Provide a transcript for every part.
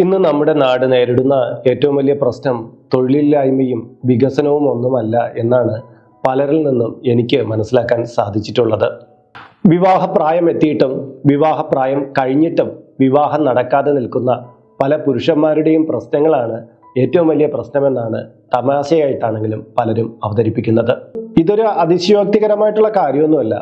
ഇന്ന് നമ്മുടെ നാട് നേരിടുന്ന ഏറ്റവും വലിയ പ്രശ്നം തൊഴിലില്ലായ്മയും വികസനവും ഒന്നുമല്ല എന്നാണ് പലരിൽ നിന്നും എനിക്ക് മനസ്സിലാക്കാൻ സാധിച്ചിട്ടുള്ളത്. വിവാഹപ്രായം എത്തിയിട്ടും വിവാഹപ്രായം കഴിഞ്ഞിട്ടും വിവാഹം നടക്കാതെ നിൽക്കുന്ന പല പുരുഷന്മാരുടെയും പ്രശ്നങ്ങളാണ് ഏറ്റവും വലിയ പ്രശ്നമെന്നാണ് തമാശയായിട്ടാണെങ്കിലും പലരും അവതരിപ്പിക്കുന്നത്. ഇതൊരു അതിശയോക്തികരമായിട്ടുള്ള കാര്യമൊന്നുമല്ല.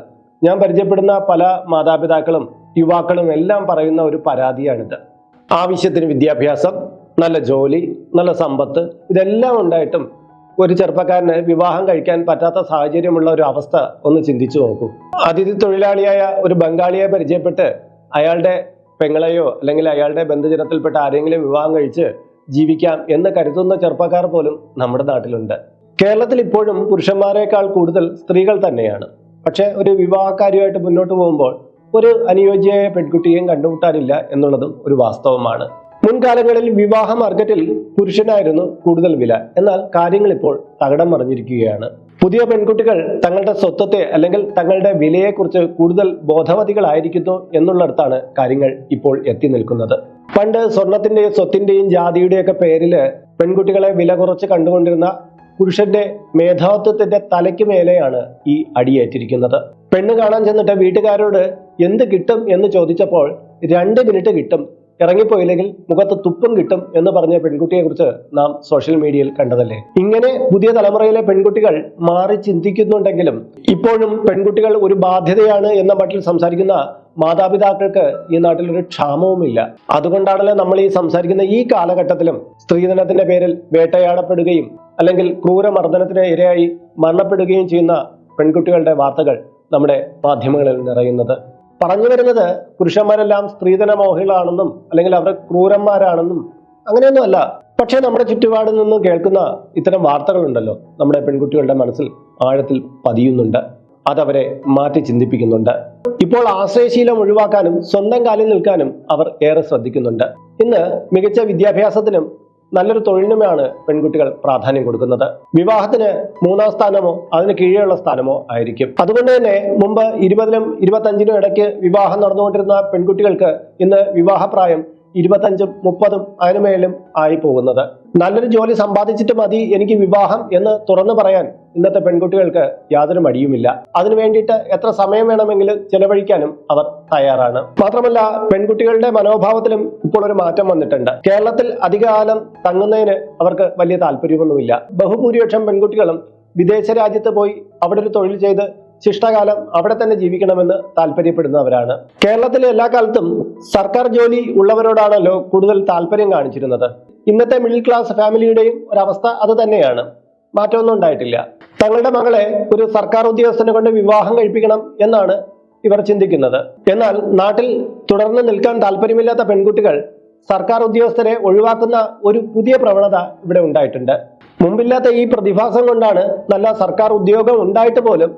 ഞാൻ പരിചയപ്പെടുന്ന പല മാതാപിതാക്കളും യുവാക്കളും എല്ലാം പറയുന്ന ഒരു പരാതിയാണിത്. ആവശ്യത്തിന് വിദ്യാഭ്യാസം നല്ല ജോലി നല്ല സമ്പത്ത് ഇതെല്ലാം ഉണ്ടായിട്ടും ഒരു ചെറുപ്പക്കാരന് വിവാഹം കഴിക്കാൻ പറ്റാത്ത സാഹചര്യമുള്ള ഒരു അവസ്ഥ ഒന്ന് ചിന്തിച്ചു നോക്കൂ. അതിഥി തൊഴിലാളിയായ ഒരു ബംഗാളിയെ പരിചയപ്പെട്ട് അയാളുടെ പെങ്ങളെയോ അല്ലെങ്കിൽ അയാളുടെ ബന്ധുജനത്തിൽപ്പെട്ട ആരെങ്കിലും വിവാഹം കഴിച്ച് ജീവിക്കാം എന്ന് കരുതുന്ന ചെറുപ്പക്കാർ പോലും നമ്മുടെ നാട്ടിലുണ്ട്. കേരളത്തിൽ ഇപ്പോഴും പുരുഷന്മാരെക്കാൾ കൂടുതൽ സ്ത്രീകൾ തന്നെയാണ്. പക്ഷേ ഒരു വിവാഹക്കാരിയുമായിട്ട് മുന്നോട്ട് പോകുമ്പോൾ ഒരു അനുയോജ്യയായ പെൺകുട്ടിയെയും കണ്ടുമുട്ടാനില്ല എന്നുള്ളതും ഒരു വാസ്തവമാണ്. മുൻകാലങ്ങളിൽ വിവാഹ മാർക്കറ്റിൽ പുരുഷനായിരുന്നു കൂടുതൽ വില. എന്നാൽ കാര്യങ്ങൾ ഇപ്പോൾ തകടം മറിഞ്ഞിരിക്കുകയാണ്. പുതിയ പെൺകുട്ടികൾ തങ്ങളുടെ സ്വത്വത്തെ അല്ലെങ്കിൽ തങ്ങളുടെ വിലയെക്കുറിച്ച് കൂടുതൽ ബോധവതികളായിരിക്കുന്നു എന്നുള്ളിടത്താണ് കാര്യങ്ങൾ ഇപ്പോൾ എത്തി നിൽക്കുന്നത്. പണ്ട് സ്വർണത്തിന്റെയും സ്വത്തിന്റെയും ജാതിയുടെയൊക്കെ പേരിൽ പെൺകുട്ടികളെ വില കുറച്ച് കണ്ടുകൊണ്ടിരുന്ന പുരുഷന്റെ മേധാവിത്വത്തിന്റെ തലയ്ക്ക് മേലെയാണ് ഈ അടിയേറ്റിരിക്കുന്നത്. പെണ്ണ് കാണാൻ ചെന്നിട്ട് വീട്ടുകാരോട് എന്ത് കിട്ടും എന്ന് ചോദിച്ചപ്പോൾ രണ്ട് മിനിറ്റ് കിട്ടും ഇറങ്ങിപ്പോയില്ലെങ്കിൽ മുഖത്ത് തുപ്പും കിട്ടും എന്ന് പറഞ്ഞ പെൺകുട്ടിയെ കുറിച്ച് നാം സോഷ്യൽ മീഡിയയിൽ കണ്ടതല്ലേ? ഇങ്ങനെ പുതിയ തലമുറയിലെ പെൺകുട്ടികൾ മാറി ചിന്തിക്കുന്നുണ്ടെങ്കിലും ഇപ്പോഴും പെൺകുട്ടികൾ ഒരു ബാധ്യതയാണ് എന്ന മട്ടിൽ സംസാരിക്കുന്ന മാതാപിതാക്കൾക്ക് ഈ നാട്ടിൽ ഒരു ക്ഷാമവുമില്ല. അതുകൊണ്ടാണല്ലോ നമ്മൾ ഈ സംസാരിക്കുന്ന ഈ കാലഘട്ടത്തിലും സ്ത്രീധനത്തിന്റെ പേരിൽ വേട്ടയാടപ്പെടുകയും അല്ലെങ്കിൽ ക്രൂരമർദ്ദനത്തിന് ഇരയായി മരണപ്പെടുകയും ചെയ്യുന്ന പെൺകുട്ടികളുടെ വാർത്തകൾ നമ്മുടെ മാധ്യമങ്ങളിൽ നിറയുന്നത്. പറഞ്ഞു വരുന്നത് പുരുഷന്മാരെല്ലാം സ്ത്രീധന മോഹികളാണെന്നും അല്ലെങ്കിൽ അവർ ക്രൂരന്മാരാണെന്നും അങ്ങനെയൊന്നും അല്ല പക്ഷേ നമ്മുടെ ചുറ്റുപാടിൽ നിന്നും കേൾക്കുന്ന ഇത്തരം വാർത്തകളുണ്ടല്ലോ. നമ്മുടെ പെൺകുട്ടികളുടെ മനസ്സിൽ ആഴത്തിൽ പതിയുന്നുണ്ട്. അതവരെ മാറ്റി ചിന്തിപ്പിക്കുന്നുണ്ട്. ഇപ്പോൾ ആശ്രയശീലം ഒഴിവാക്കാനും സ്വന്തം കാലിൽ നിൽക്കാനും അവർ ഏറെ ശ്രദ്ധിക്കുന്നുണ്ട്. ഇന്ന് മികച്ച വിദ്യാഭ്യാസത്തിനും നല്ലൊരു തൊഴിലിനുമാണ് പെൺകുട്ടികൾ പ്രാധാന്യം കൊടുക്കുന്നത്. വിവാഹത്തിന് മൂന്നാം സ്ഥാനമോ അതിന് കീഴെയുള്ള സ്ഥാനമോ ആയിരിക്കും. അതുകൊണ്ട് തന്നെ മുമ്പ് ഇരുപതിനും ഇരുപത്തഞ്ചിനും ഇടയ്ക്ക് വിവാഹം നടന്നുകൊണ്ടിരുന്ന പെൺകുട്ടികൾക്ക് ഇന്ന് വിവാഹപ്രായം ഇരുപത്തഞ്ചും മുപ്പതും അതിനുമേലും ആയി പോകുന്നത്. നല്ലൊരു ജോലി സമ്പാദിച്ചിട്ട് മതി എനിക്ക് വിവാഹം എന്ന് തുറന്നു പറയാൻ ഇന്നത്തെ പെൺകുട്ടികൾക്ക് യാതൊരു മടിയുമില്ല. അതിനു വേണ്ടിയിട്ട് എത്ര സമയം വേണമെങ്കിലും ചെലവഴിക്കാനും അവർ തയ്യാറാണ്. മാത്രമല്ല പെൺകുട്ടികളുടെ മനോഭാവത്തിലും ഇപ്പോൾ ഒരു മാറ്റം വന്നിട്ടുണ്ട്. കേരളത്തിൽ അധികകാലം തങ്ങുന്നതിന് അവർക്ക് വലിയ താല്പര്യമൊന്നുമില്ല. ബഹുഭൂരിപക്ഷം പെൺകുട്ടികളും വിദേശ രാജ്യത്ത് പോയി അവിടെ ഒരു തൊഴിൽ ചെയ്ത് ശിഷ്ടകാലം അവിടെ തന്നെ ജീവിക്കണമെന്ന് താല്പര്യപ്പെടുന്നവരാണ്. കേരളത്തിലെ എല്ലാ കാലത്തും സർക്കാർ ജോലി ഉള്ളവരോടാണല്ലോ കൂടുതൽ താല്പര്യം കാണിച്ചിരുന്നത്. ഇന്നത്തെ മിഡിൽ ക്ലാസ് ഫാമിലിയുടെയും ഒരവസ്ഥ അത് തന്നെയാണ്. മാറ്റമൊന്നും ഉണ്ടായിട്ടില്ല. തങ്ങളുടെ മകളെ ഒരു സർക്കാർ ഉദ്യോഗസ്ഥനെ കൊണ്ട് വിവാഹം കഴിപ്പിക്കണം എന്നാണ് ഇവർ ചിന്തിക്കുന്നത്. എന്നാൽ നാട്ടിൽ തുടർന്ന് നിൽക്കാൻ താല്പര്യമില്ലാത്ത പെൺകുട്ടികൾ സർക്കാർ ഉദ്യോഗസ്ഥരെ ഒഴിവാക്കുന്ന ഒരു പുതിയ പ്രവണത ഇവിടെ ഉണ്ടായിട്ടുണ്ട്. മുമ്പില്ലാത്ത ഈ പ്രതിഭാസം കൊണ്ടാണ് നല്ല സർക്കാർ ഉദ്യോഗം ഉണ്ടായിട്ട് പോലും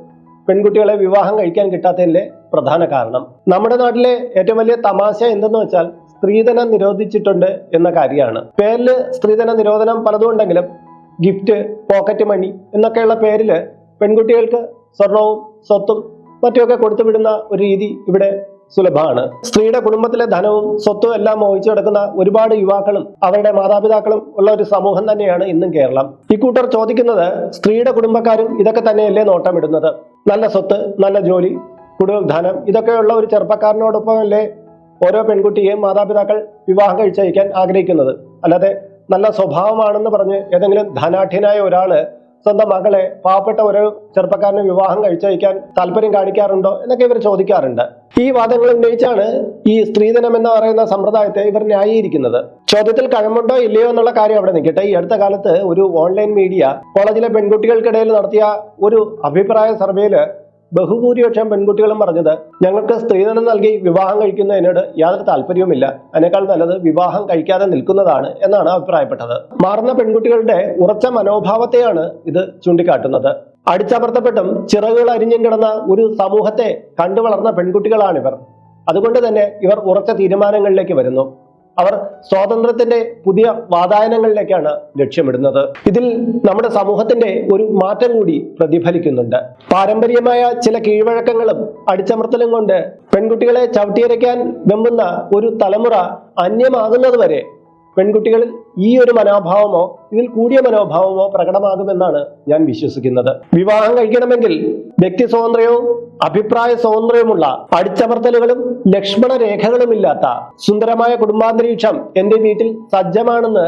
പെൺകുട്ടികളെ വിവാഹം കഴിക്കാൻ കിട്ടാത്തതിന്റെ പ്രധാന കാരണം. നമ്മുടെ നാട്ടിലെ ഏറ്റവും വലിയ തമാശ എന്തെന്ന് വെച്ചാൽ സ്ത്രീധനം നിരോധിച്ചിട്ടുണ്ട് എന്ന കാര്യമാണ്. പേരിൽ സ്ത്രീധന നിരോധനം പലതും ഉണ്ടെങ്കിലും ഗിഫ്റ്റ് പോക്കറ്റ് മണി എന്നൊക്കെയുള്ള പേരിൽ പെൺകുട്ടികൾക്ക് സ്വർണവും സ്വത്തും മറ്റുമൊക്കെ കൊടുത്തുവിടുന്ന ഒരു രീതി ഇവിടെ സുലഭമാണ്. സ്ത്രീയുടെ കുടുംബത്തിലെ ധനവും സ്വത്തും എല്ലാം മോഹിച്ചു കിടക്കുന്ന ഒരുപാട് യുവാക്കളും അവരുടെ മാതാപിതാക്കളും ഉള്ള ഒരു സമൂഹം തന്നെയാണ് ഇന്നും കേരളം. ഇക്കൂട്ടർ ചോദിക്കുന്നത് സ്ത്രീയുടെ കുടുംബക്കാരും ഇതൊക്കെ തന്നെയല്ലേ നോട്ടമിടുന്നത്? നല്ല സ്വത്ത് നല്ല ജോലി കുടുംബധനം ധനം ഇതൊക്കെയുള്ള ഒരു ചെറുപ്പക്കാരനോടൊപ്പം അല്ലേ ഓരോ പെൺകുട്ടിയെയും മാതാപിതാക്കൾ വിവാഹം കഴിച്ചയക്കാൻ ആഗ്രഹിക്കുന്നത്? അല്ലാതെ നല്ല സ്വഭാവമാണെന്ന് പറഞ്ഞ് ഏതെങ്കിലും ധനാഠ്യനായ ഒരാൾ സ്വന്തം മകളെ പാവപ്പെട്ട ഒരു ചെറുപ്പക്കാരന് വിവാഹം കഴിച്ചയക്കാൻ താല്പര്യം കാണിക്കാറുണ്ടോ എന്നൊക്കെ ഇവർ ചോദിക്കാറുണ്ട്. ഈ വാദങ്ങൾ ഉന്നയിച്ചാണ് ഈ സ്ത്രീധനം എന്ന് പറയുന്ന സമ്പ്രദായത്തെ ഇവർ ന്യായീകരിക്കുന്നത്. ചോദ്യത്തിൽ കഴമുണ്ടോ ഇല്ലയോ എന്നുള്ള കാര്യം അവിടെ നിൽക്കട്ടെ. ഈ അടുത്ത കാലത്ത് ഒരു ഓൺലൈൻ മീഡിയ കോളേജിലെ പെൺകുട്ടികൾക്കിടയിൽ നടത്തിയ ഒരു അഭിപ്രായ സർവേയിൽ ബഹുഭൂരിപക്ഷം പെൺകുട്ടികളും പറഞ്ഞത് ഞങ്ങൾക്ക് സ്ത്രീധനം നൽകി വിവാഹം കഴിക്കുന്നതിനോട് യാതൊരു താല്പര്യവുമില്ല. അതിനേക്കാൾ നല്ലത് വിവാഹം കഴിക്കാതെ നിൽക്കുന്നതാണ് എന്നാണ് അഭിപ്രായപ്പെട്ടത്. മാറുന്ന പെൺകുട്ടികളുടെ ഉറച്ച മനോഭാവത്തെയാണ് ഇത് ചൂണ്ടിക്കാട്ടുന്നത്. അടിച്ചമർത്തപ്പെട്ടും ചിറകുകൾ അരിഞ്ഞും കിടന്ന ഒരു സമൂഹത്തെ കണ്ടുവളർന്ന പെൺകുട്ടികളാണിവർ. അതുകൊണ്ട് തന്നെ ഇവർ ഉറച്ച തീരുമാനങ്ങളിലേക്ക് വരുന്നു. അവർ സ്വാതന്ത്ര്യത്തിന്റെ പുതിയ വാതായനങ്ങളിലേക്കാണ് ലക്ഷ്യമിടുന്നത്. ഇതിൽ നമ്മുടെ സമൂഹത്തിന്റെ ഒരു മാറ്റം കൂടി പ്രതിഫലിക്കുന്നുണ്ട്. പാരമ്പര്യമായ ചില കീഴ്വഴക്കങ്ങളും അടിച്ചമർത്തലും കൊണ്ട് പെൺകുട്ടികളെ ചവിട്ടിയരയ്ക്കാൻ വെമ്പുന്ന ഒരു തലമുറ അന്യമാകുന്നതുവരെ പെൺകുട്ടികളിൽ ഈ ഒരു മനോഭാവമോ ഇതിൽ കൂടിയ മനോഭാവമോ പ്രകടമാകുമെന്നാണ് ഞാൻ വിശ്വസിക്കുന്നത്. വിവാഹം കഴിക്കണമെങ്കിൽ വ്യക്തി സ്വാതന്ത്ര്യവും അഭിപ്രായ സ്വാതന്ത്ര്യവുമുള്ള അടിച്ചമർത്തലുകളും ലക്ഷ്മണ രേഖകളുമില്ലാത്ത സുന്ദരമായ കുടുംബാന്തരീക്ഷം എന്റെ വീട്ടിൽ സജ്ജമാണെന്ന്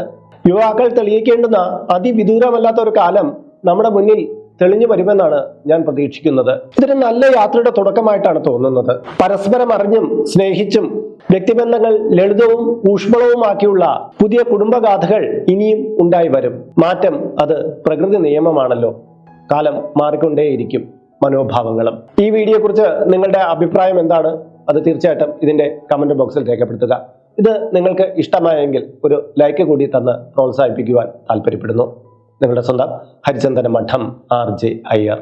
യുവാക്കൾ തെളിയിക്കേണ്ടുന്ന അതിവിദൂരമല്ലാത്ത ഒരു കാലം നമ്മുടെ മുന്നിൽ തെളിഞ്ഞു വരുമെന്നാണ് ഞാൻ പ്രതീക്ഷിക്കുന്നത്. ഇതൊരു നല്ല യാത്രയുടെ തുടക്കമായിട്ടാണ് തോന്നുന്നത്. പരസ്പരം അറിഞ്ഞും സ്നേഹിച്ചും വ്യക്തിബന്ധങ്ങൾ ലളിതവും ഊഷ്മളവുമാക്കിയുള്ള പുതിയ കുടുംബഗാഥകൾ ഇനിയും ഉണ്ടായി വരും. മാറ്റം അത് പ്രകൃതി നിയമമാണല്ലോ. കാലം മാറിക്കൊണ്ടേയിരിക്കും മനോഭാവങ്ങളും. ഈ വീഡിയോയെക്കുറിച്ച് നിങ്ങളുടെ അഭിപ്രായം എന്താണ്? അത് തീർച്ചയായിട്ടും ഇതിന്റെ കമന്റ് ബോക്സിൽ രേഖപ്പെടുത്തുക. ഇത് നിങ്ങൾക്ക് ഇഷ്ടമായെങ്കിൽ ഒരു ലൈക്ക് കൂടി തന്ന് പ്രോത്സാഹിപ്പിക്കുവാൻ താല്പര്യപ്പെടുന്നു. നിങ്ങളുടെ സ്വന്തം ഹരിചന്ദന മഠം ആർ ജെ അയ്യർ.